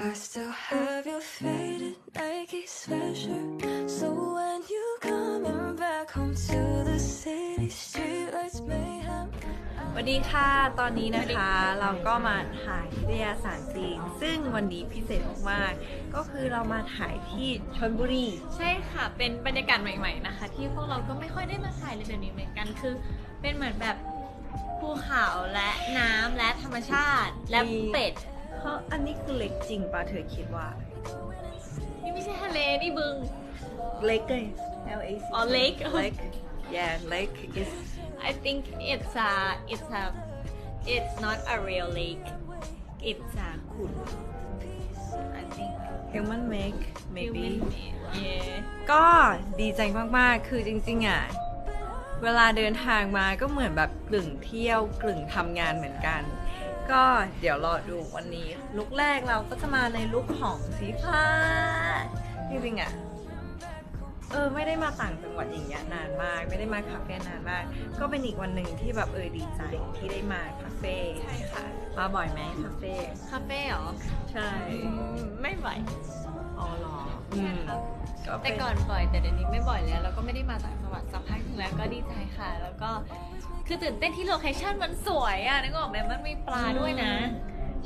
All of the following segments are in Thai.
I still have your faded Nike sweatshirt. So when you coming back home to the city, streetlights may have. สวัสดีค่ะ ตอนนี้นะคะเราก็มาถ่ายนิตยสารจีน ซึ่งวันนี้พิเศษมากๆ ก็คือเรามาถ่ายที่ชลบุรี ใช่ค่ะ เป็นบรรยากาศใหม่ ๆนะคะ ที่พวกเราก็ไม่ค่อยได้มาถ่ายเลยแบบนี้เหมือนกัน คือ เป็นเหมือนแบบภูเขาและน้ำและธรรมชาติและมีเป็ด เพราะอันนี้คือเล็กจริงป่ะเธอคิดว่า นี่ไม่ใช่ทะเลนี่บึง เล็กเลย L A C อ๋อ lake lake yeah lake is I think it's a it's a it's not a real lake it's a ขุน I think human make maybe human made yeah ก็ดีใจมากๆ คือจริง ๆ อะ เวลาเดินทางมาก็เหมือนแบบกลึ่งเที่ยวกลึ่งทำงานเหมือนกัน ก็เดี๋ยวรอดูวันนี้ลุกแรกเราก็จะมาในลุกของสีฟ้า จริงๆอะเออไม่ได้มาต่างจังหวัดอย่างเงี้ยนานมาก ไม่ได้มาคาเฟ่นานมาก ก็เป็นอีกวันหนึ่งที่แบบเออดีใจที่ได้มาคาเฟ่ใช่ค่ะมาบ่อยไหมคาเฟ่คาเฟ่เหรอใช่อืมไม่บ่อยอ๋อเหรออืมครับก็เป็ แต่ก่อนบ่อยแต่เดี๋ยวนี้ไม่บ่อยแล้วแล้วก็ไม่ได้มาต่างจังหวัดสักพักหนึงแล้วก็ดีใจค่ะ แล้วก็คือตื่นเต้นที่โลเคชั่นมันสวยอะนึกออกไหมมันมีปลาด้วยนะ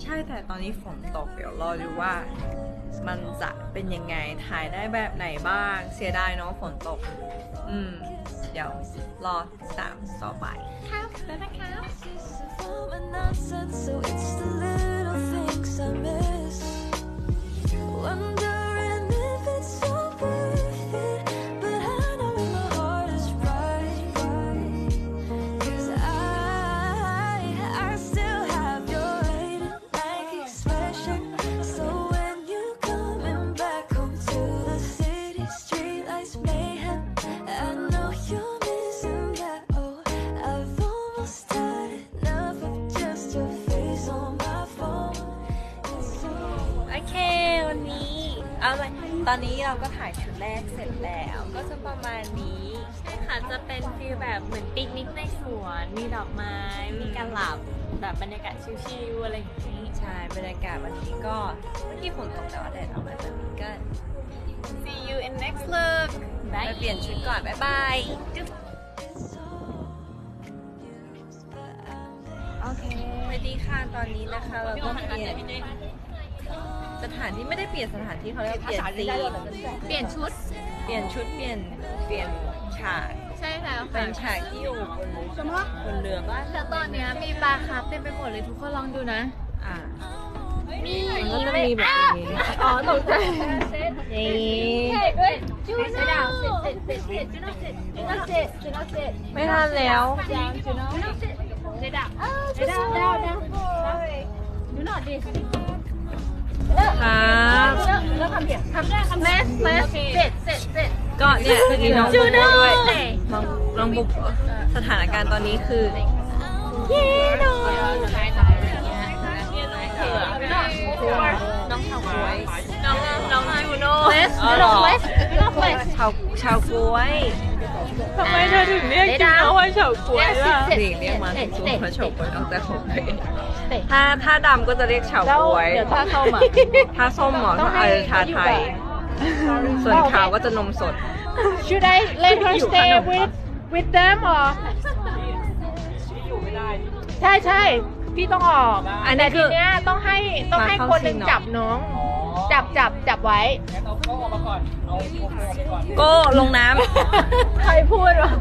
ใช่แต่ตอนนี้ฝนตกเดี๋ยวรอดูว่า มันจะเป็นยังไงถ่ายได้แบบไหนบ้าง เสียดายเนาะฝนตก อืม เดี๋ยวรอติดตามต่อไป ครับแล้วนะครับ All my nonsense, so it's the little things I miss. Wondering ตอนนี้เราก็ถ่ายชุดแรกเสร็จแล้ว ก็จะประมาณนี้ใช่ค่ะจะเป็นฟีลแบบเหมือนปิกนิกในสวน มีดอกไม้ มีการหลับแบบบรรยากาศชิลๆอะไรอย่างนี้ ใช่ บรรยากาศวันนี้ก็เมื่อกี้ฝนตกแต่ว่าแดดออกมาแบบนี้ก็ See you in next look ไปเปลี่ยนชุดก่อน บ๊ายบายจุ๊บโอเคสวัสดีค่ะ ตอนนี้นะคะ เราก็เปลี่ยน สถานที่ไม่ได้เปลี่ยนสถานที่เขาเรียกว่าเปลี่ยนซีนเปลี่ยนชุด เปลี่ยนชุดเปลี่ยนเปลี่ยนฉากใช่แล้วเป็ค่ะนฉากที่อยู่บนบนเรือบ้านแล้วตอนเนี้ยมีปลาคาร์ฟเต็มไปหมดเลยทุกคนลองดูนะ อ่านี่มันก็จะมีแบบนี้อ๋อตกใจนี่จูโน่ไม่ทันแล้ว ครับเลสเลสเสร็จเสร็จเสร็จก็เนี่ยมีน้องจูบุ๊กโน่ด้วยน้องน้องบุ๊กสถานการณ์ตอนนี้คือเย้หน่อยน้องชาวกล้วยน้องน้องจูโน่เลสอ๋อเหรอเลสเลสชาวชาวกล้วยทำไมเธอถึงเรียกจูโน่ว่าชาวกล้วยล่ะนี่เรียกมาถูกตัวเพราะชาวกล้วยเอาแต่ของตัวเอง ถ้าถ้าดำก็จะเรียกชาวกล้วยเดี๋ยวถ้าเข้ามาถ้าส้มหมอถ้าเออชาไทย ส่วนขาวก็จะนมสด Should I let her stay with with them or ใช่ใช่พี่ต้องออกอันนี้แต่คืทีอเนี้ยต้องให้ต้องให้มาเข้าคนหนึ่งซีนเหรอจับน้อง จับจับจับไว้โก้ลงน้ใครพูดวะ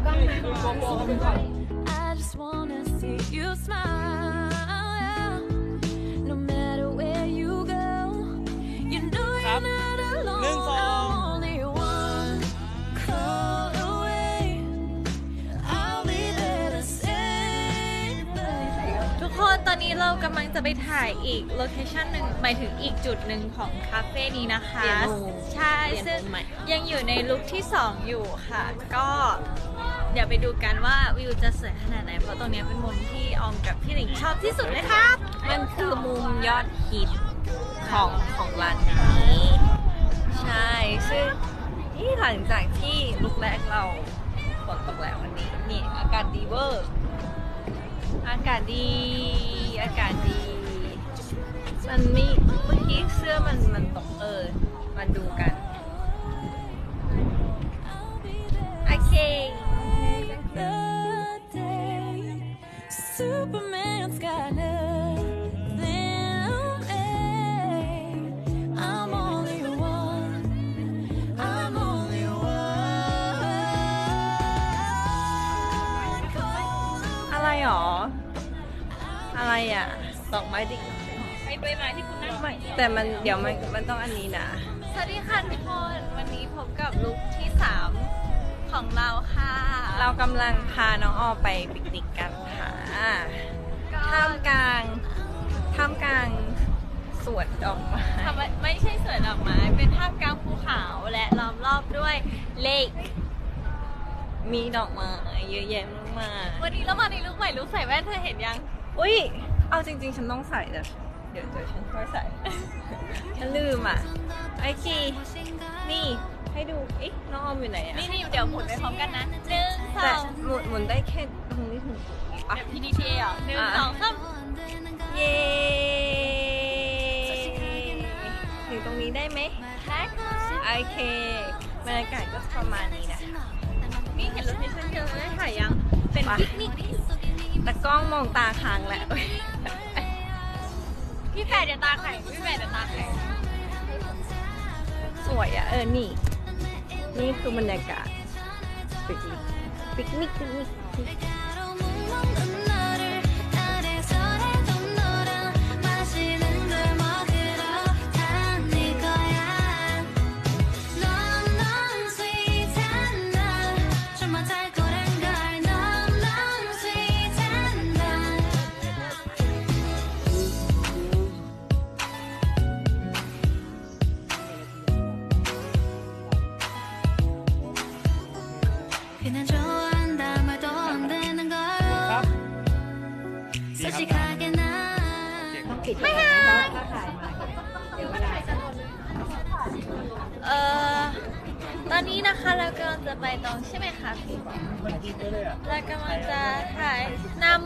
ไปถ่ายอีกโลเคชั่นหนึ่งหมายถึงอีกจุดหนึ่งของคาเฟ่นี้นะคะ เปลี่ยนมุมใช่เปลี่ซึ่ยงนมุมใหม่ ยังอยู่ในลุคที่ 2 อยู่ค่ะ ก็เดี๋ยวไปดูกันว่าวิวจะสวยขนาดไหน เพราะตรงเนี้ยเป็นมุมที่ออมกับพี่หลิงชอบที่สุดเลยครับำมันคือมุมยอดฮิตของของร้านนี้ ใช่ ซึ่งนี่หลังจากที่ลุกแรกเราฝนตกแล้ววันนี้ นี่อากาศดีเวอร์ อากาศดี อากาศดี มันมีเมื่อกี้เสื้อมันมันตกเออมาดูกัน โอเคะดอกไม้ดิไอ้ใบไม้ที่คุณนั่งไม่แต่มันเดี๋ยวมันมันต้องอันนี้นะ สวัสดีค่ะทุกคน วันนี้พบกับลุคที่ 3 ของเราค่ะ เรากำลังพาน้องออไปปิกนิกกันค่ะก็ท่ามกลางท่ามกลางสวนดอกไม้ทำไมไม่ใช่สวนดอกไม้ เป็นท่ามกลางภูเขาและล้อมรอบด้วยเลก มีดอกไม้เยอะแยะมากวันนี้เรามาในลุคใหม่ลุคใส่แว่นเธอเห็นยังๆอุ้ยเอาจริง ๆ ฉันต้องใส่แต่เดี๋ยวเดี๋ยวฉันค่อยใส่ ฉันลืมอะไอคีนี่ให้ดูเอ๊ะน้องออมอยู่ไหนอะนี่นี่เดี๋ยวหมุนไปพร้อมกันนะหนึ่งสแต่องหมุนหมุนได้แค่ตรงนี้ถึงอะแบบ PDPA เหรอหนึ่งอะ สองสามเย้ถึงตรงนี้ได้ไหมแท็กค่ะโอเคบรรยากาศก็ประมาณนี้นะนี่ ป็นไปปิกนิกแต่กล้องมองตาค้างแหละพี่แฝดเดี๋ยวตาแข็งพี่แฝดเดี๋ยวตาแข็งสวยอะ เออ นี่ นี่คือบรรยากาศปิกนิกปิกนิกปิกนิก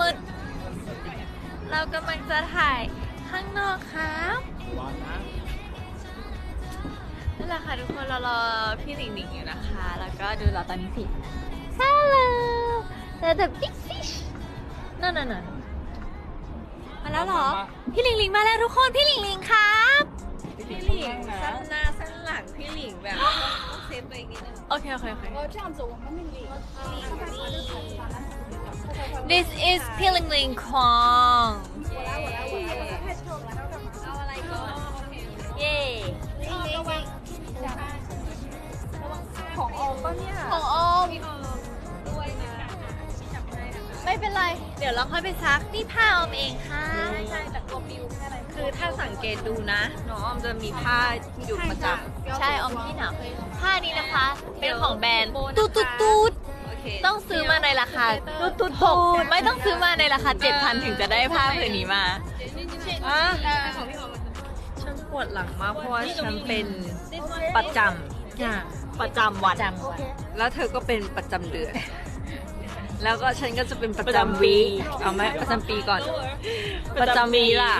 มืด เรากำลังจะถ่ายข้างนอกครับนั่นแหละค่ะทุกคนเรารอพี่หลิงหลิงอยู่นะคะ แล้วก็ดูเราตอนนี้สิ Hello the the big fish no no no มาแล้วเหรอ พี่หลิงหลิงมาแล้วทุกคนพี่หลิงหลิงครับ พี่หลิงสั้นหน้าสั้นหลังพี่หลิงแบบต้องเซฟตัวเองนิดนึงโอเคโอเคโอเค This is พี่หลิงหลิงควงเอาอะไรก่อนเย้ของออมปะเนี่ย ของออมด้วยนะไม่เป็นไร เดี๋ยวเราค่อยไปซัก นี่ผ้าออมเองค่ะ ใช่แต่ตัวปิวแค่อะไรคือถ้าสังเกตดูนะน้องออมจะมีผ้าอยู่ประจำใช่ออมพี่หนาวผ้านี้นะคะ เป็นของแบรนด์ตูดตูดตูดโอเค ต้องซื้อมาในราคาตูดตูดหกไม่ต้องซื้อมาในราคา 7,000 ถึงจะได้ผ้าผืนนี้มาอะฉันปวดหลังมากเพราะว่าฉันเป็นประจำประจำวัน แล้วเธอก็เป็นประจำเดือน แล้วก็ฉันก็จะเป็นประจำประจำวีวีเอาไหมประจำปีก่อน ประจำวีล่ะ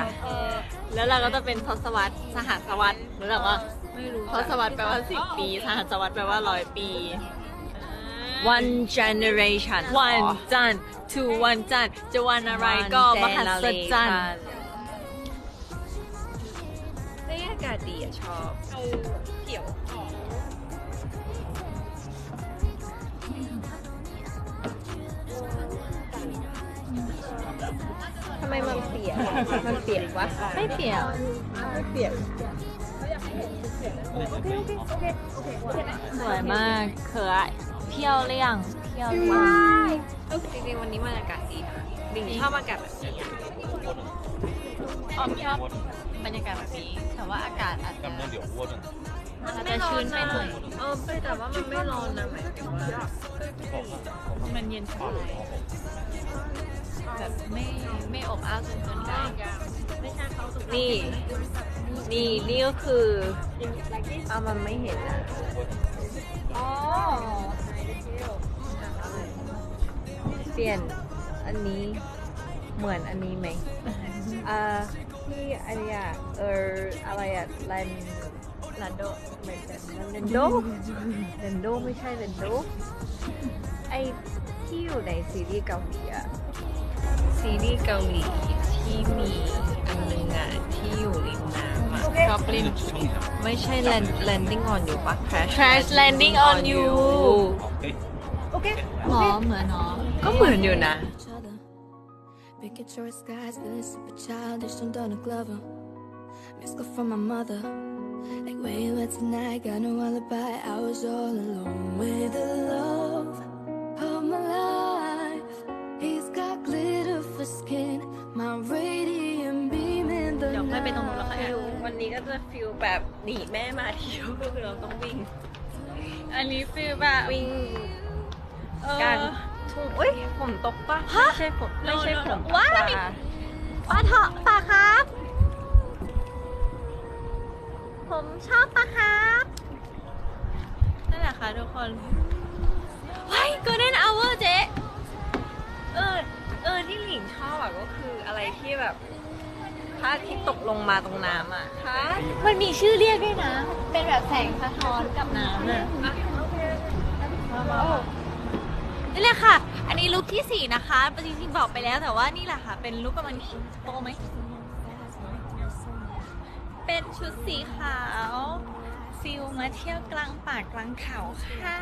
แล้วเราก็จะเป็นทศวรรษสหัสวรรษรู้จักว่าไม่รู้ทศวรรษแปลว่าสิบปี สหัสวรรษแปลว่าร้อยปี one generation วันจันทร์ to วันจันทร์จะวันอะไรก็มหัศจรรย์บรรยากาศดีอะชอบเขียวทำไมมันเปียก มันเปียกวะ ไม่เปลี่ยนไม่เปียกสวยมากเขือ เที่ยวหรือยังเที่ยวหรืจริงๆวันนี้บรรยากาศดีค่ะดิ่งชอบบรรยากาศแบบนี้อะอมชอบบรรยากาศแบบนี้ แต่ว่าอากาศอาจจะเดี๋ยวอ้วนมันอาจจะชื้นไปหน่อยเออแต่ว่ามันไม่ร้อนนะมันมันเย็นสบายแบบไม่ไม่อบอ้าวจนเกินไปนี่ นี่นี่ก็คือเอามันไม่เห็นนะอ๋อ เปลี่ยนอันนี้เหมือนอันนี้ไหมเอ่อที่อะไรอะเอออะไรอะลันลันโดไม่ใช่ลันโดลันโดไม่ใช่ลันโดไอที่อยู่ในซีรีส์เกาหลีอะซีรีส์เกาหลีที่มีอันนึงอะที่อยู่ริมน้ำอะชอบริมไม่ใช่ land landing on you ปะ crash crash landing on you โอเคหมอเหมือนเนอะ ก็เหมือนอยู่นะ each other Picking short skies, feeling super childish. Don't Donna Glover. Missed call from my mother. Like where you at tonight? Got no alibi. I was all alone with the love of my life. He's got glitter for skin. My radiant beam in the เดี๋ยวค่อยไปตรงนู้นแล้วค่ะฟิลวันนี้ก็จะฟิลแบบหนีแม่มาเที่ยวก็คือเราต้องวิ่ง อันนี้ฟีลแบบวิ่ง เออกัน ทุ่งเอ้ยผมตกปะไม่ใช่ผมไม่ใช่ผมว้ายปลปลาเถาะปลาครับ ผมชอบปลาครับนั่นแหละค่ะทุกคนว้ายก็เล่นเอาเวอร์เจ๊เออเออที่หลิงชอบอะก็คืออะไรที่แบบพระอาทิตย์ตกลงมาตรงน้ำอะค่ะมันมีชื่อเรียกด้วยนะ เป็นแบบแสงสะท้อนกับน้ำอะ นี่แหละค่ะ อันนี้ลุคที่สี่นะคะจริงๆบอกไปแล้วแต่ว่านี่แหละค่ะ เป็นลุคประมาณนี้โปไหม เป็นชุดสีขาวฟิลมาเที่ยวกลางป่ากลางเขาค่ะ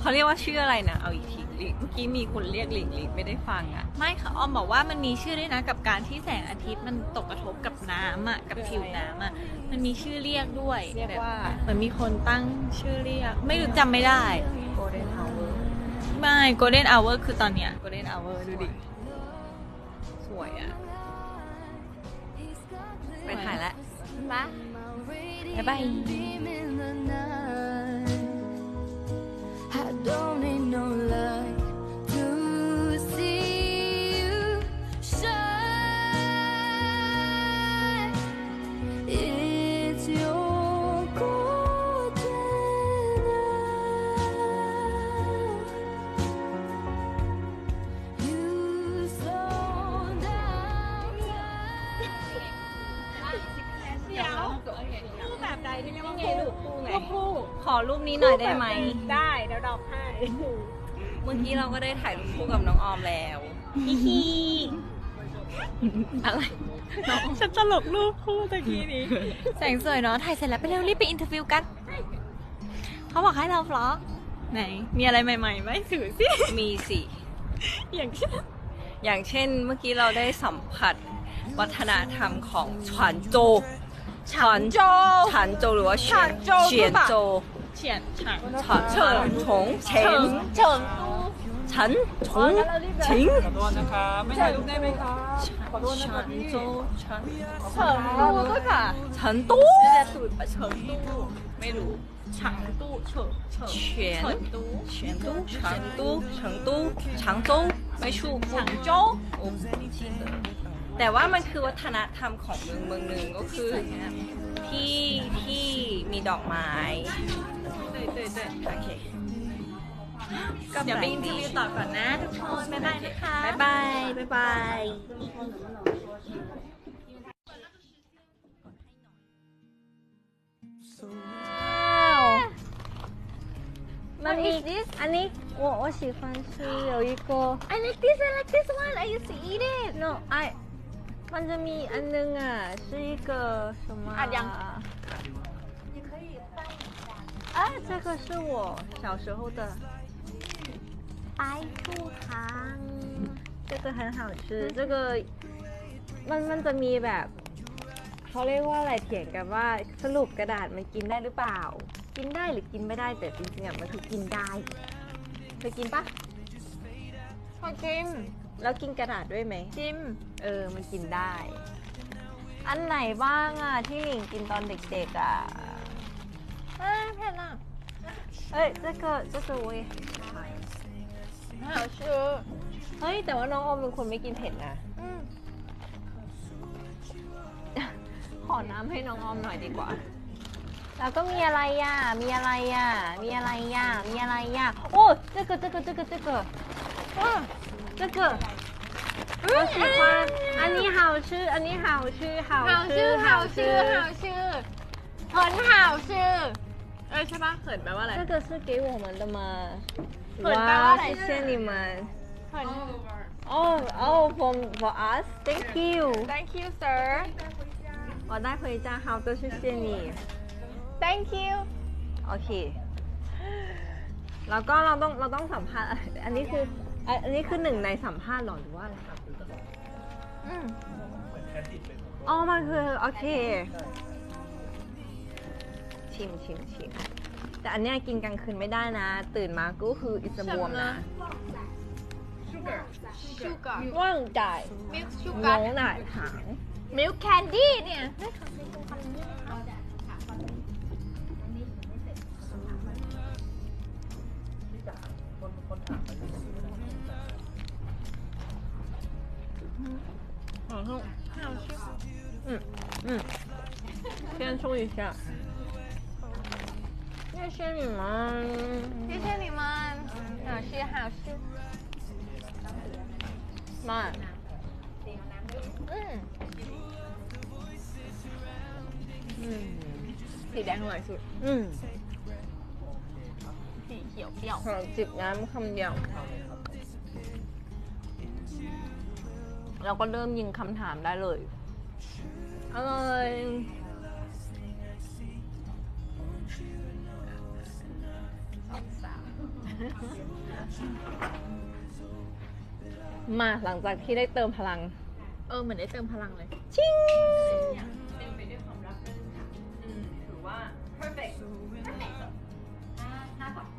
เขาเรียกว่าชื่ออะไรนะ เอาอีกทีหลิงเมื่อกี้มีคนเรียกหลิงหลิงไม่ได้ฟังอะไม่ค่ะออมบอกว่ามันมีชื่อด้วยนะกับการที่แสงอาทิตย์มันตกกระทบกับน้ำอะกับผิวน้ำอะมันมีชื่อเรียกด้วยเรียกว่า แบบเหมือนมีคนตั้งชื่อเรียก ไม่รู้จำไม่ได้ Golden Hour ไม่ golden hour คือตอนเนี้ย golden hour ดูดิ สวยอะไปถ่ายแล้วปะ Bye bye. Beam in the night. I don't need no นี้หน่อยได้ไหม ได้เดี๋ยวดอกให้เมื่อกี้เราก็ได้ถ่ายรูปคู่กับน้องออมแล้วฮิฮิอะไรฉันตลกรูปคู่ตะกี้นี้ แสงสวยเนาะ ถ่ายเสร็จแล้วไปเร็วรีบไปอินเทอร์วิวกัน เขาบอกให้เราฟลอก ไหน มีอะไรใหม่ๆไหมถือสิ มีสิ อย่างเช่น อย่างเช่นเมื่อกี้เราได้สัมผัสวัฒนธรรมของฉานโจฉานโจฉานโจหรือว่าเฉียนฉานโจ เฉียนโจเฉียนฉางฉานเฉินถงเฉิเฉินงเฉิงตูฉันถงชิงขอโทษนะครับไม่ถ่ายรูปได้ไหมครับขอโทษนะคฉัรับนพี่ฉันเฉิงตูก็ค่ะฉันตู้สูตรเฉิงตูไม่รู้ฉางตูเฉิงเฉิงเฉิงเฉิงตูเฉียนตู้ฉานตู้เฉิงตู้ฉางโจไม่ชูฉางโจโอ้ชิเตอร์แต่ว่ามันคือวัฒนธรรมของเมืองเมืองหนึ่งก็คือที่ที่มีดอกไม้ 对对对 โอเค เดี๋ยวไปอินเทอร์วิวต่อก่อนนะทุกคน บ๊ายบายนะคะ บ๊ายบาย บ๊ายบาย มันมีอันนี้我我喜欢吃有一个 I like this I like this one I used to eat it no I มันจะมีอันนึงอ่ะ是一个什么啊两啊 这个是我小时候的白兔糖这个很好吃这个มันมันจะมีแบบเขาเรียกว่าอะไรเถียงกันว่าสรุปกระดาษมันกินได้หรือเปล่า กินได้หรือกินไม่ได้แต่จริงๆอ่ะมันคือกินได้เคยกินปะ พอจิม แล้วกินกระดาษด้วยไหม จิม เออ มันกินได้ อันไหนบ้างอ่ะ ที่หลิงกินตอนเด็กๆอ่ะ เอ้ยเผ็ดอ่ะ เอ้ย这个这个我也很喜欢 หาชื่อ เฮ้ย แต่ว่าน้องออมเป็นคนไม่กินเผ็ดนะ อืม ขอน้ำให้น้องออมหน่อยดีกว่า แล้วก็มีอะไรอ่ะ มีอะไรอ่ะ มีอะไรอ่ะ มีอะไรอ่ะ โอ้这个这个这个这个哇这个我喜欢อันนี้好吃อันนี้好吃好หา 吃 ชื่อ 好 หา 吃 ชื่อหาชื่อ เหินหาชื่อ เอ้ยใช่ปะเหินแปลว่าอะไร 这个是给我们的吗？很高哇，嘞谢谢你们。 เหิน Oh, oh, for for us, thank you. Thank you sir 我带回家，好的，谢谢你。 Thank you โอเค แล้วก็เราต้องเราต้องสัมภาษณ์ อันนี้คือ อ่ะอันนี้คือหนึ่งในสัมภาษณ์เหรอหรือว่าอะไร อืม อ๋อ มันคือ โอเค ชิมชิมชิมแต่อันเนี้ยกินกลางคืนไม่ได้นะ ตื่นมาก็คืออิสบวมนะ ชูการ์ ว่างจ่าย มิลค์ชู 牛 การ์ 奶糖 มิลค์แคนดี้เนี่ย 好像嗯嗯，先冲一下。 谢谢你们。谢谢你们，好吃好吃。妈，嗯，嗯 สีแดงอร่อยสุด 嗯， สีเขียวเปรี้ยว 好จิบน้ำคำเดียวเราก็เริ่มยิงคำถามได้เลยอร่อย มาหลังจากที่ได้เติมพลัง เออเหมือนได้เติมพลังเลย ชิงเป็นไปด้วยความรักเรื่องค่ะอืมถือว่า perfect So in luck